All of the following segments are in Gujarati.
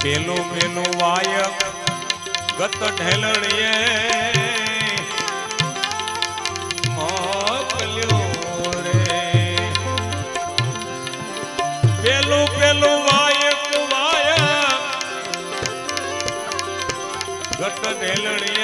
પેલો પેલો વાયક ગત ઢેલણીએ વાયક વાયક ગત ઢેલણી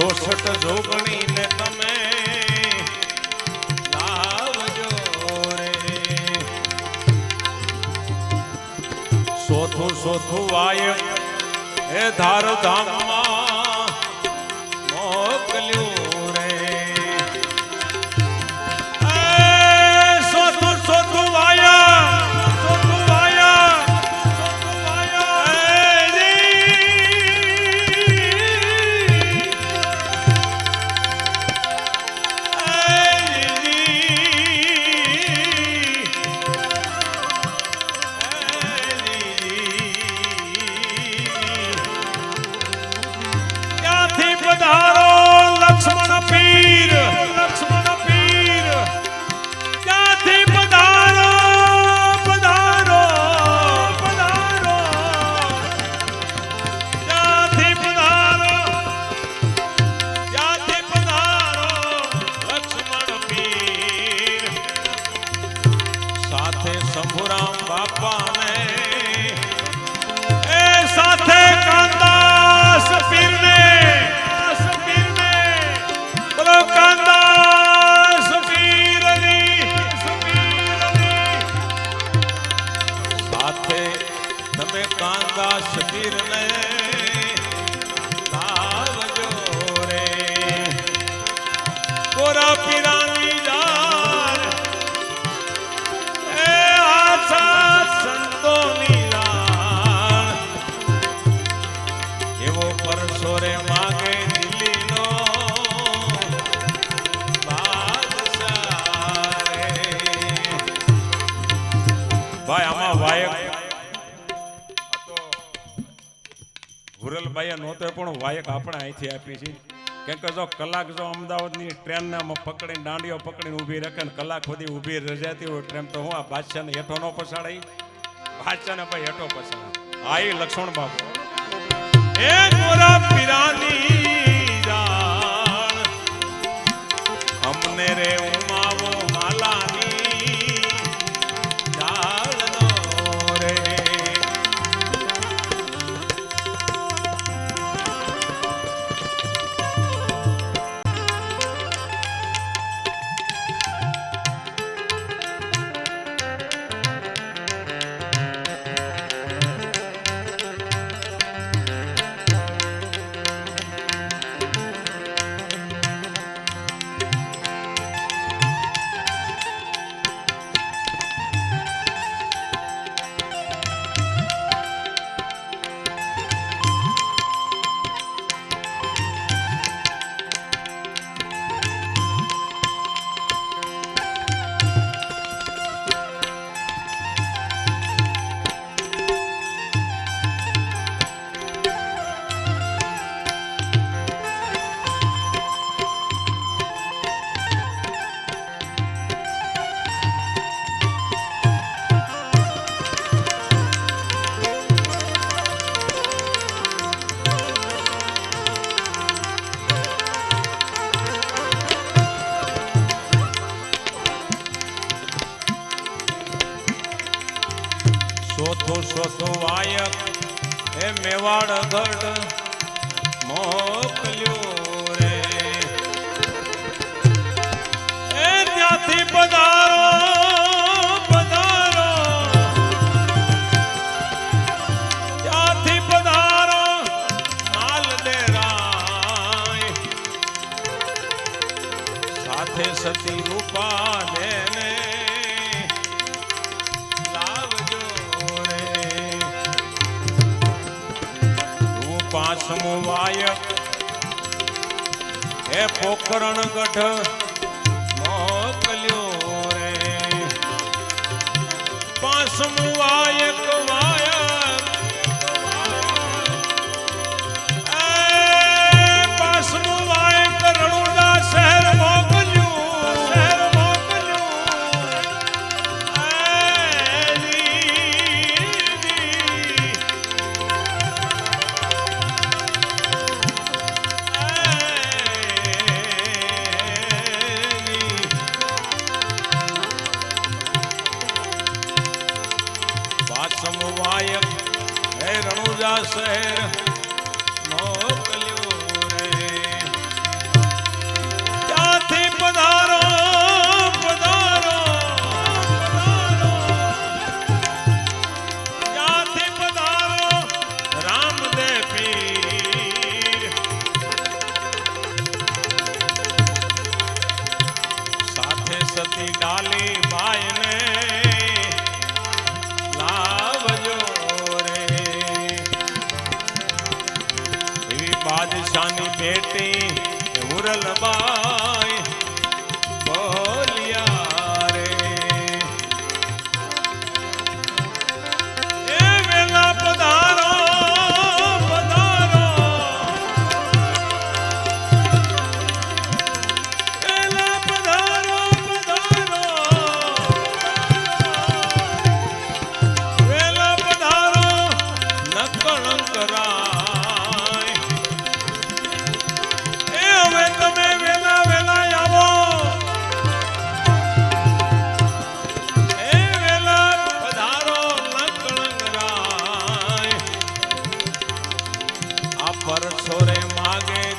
ચોસઠ જોગણી ને તમે લાવજો રે. સોથું સોથું વાય એ ધાર ધામમાં હુરલભાઈએ નહોતો પણ વાયક આપણે અહીંથી આપી છે. કેમ કે જો કલાક જો અમદાવાદની ટ્રેનને પકડીને, દાંડીઓ પકડીને ઊભી રાખે ને કલાક સુધી ઊભી રજાતી હોય ટ્રેન, તો હું આ બાદશાહને હેઠો ન પસાડાઈ બાદશાહને ભાઈ હેઠો આ ઈ લક્ષ્મણ બાપુ. એ ગોરા પીરાની જાણ અમને રે હે પોકરણ ગઢ મોકલ્યો રે. પાંચમું વાયક વાયક હે লাগে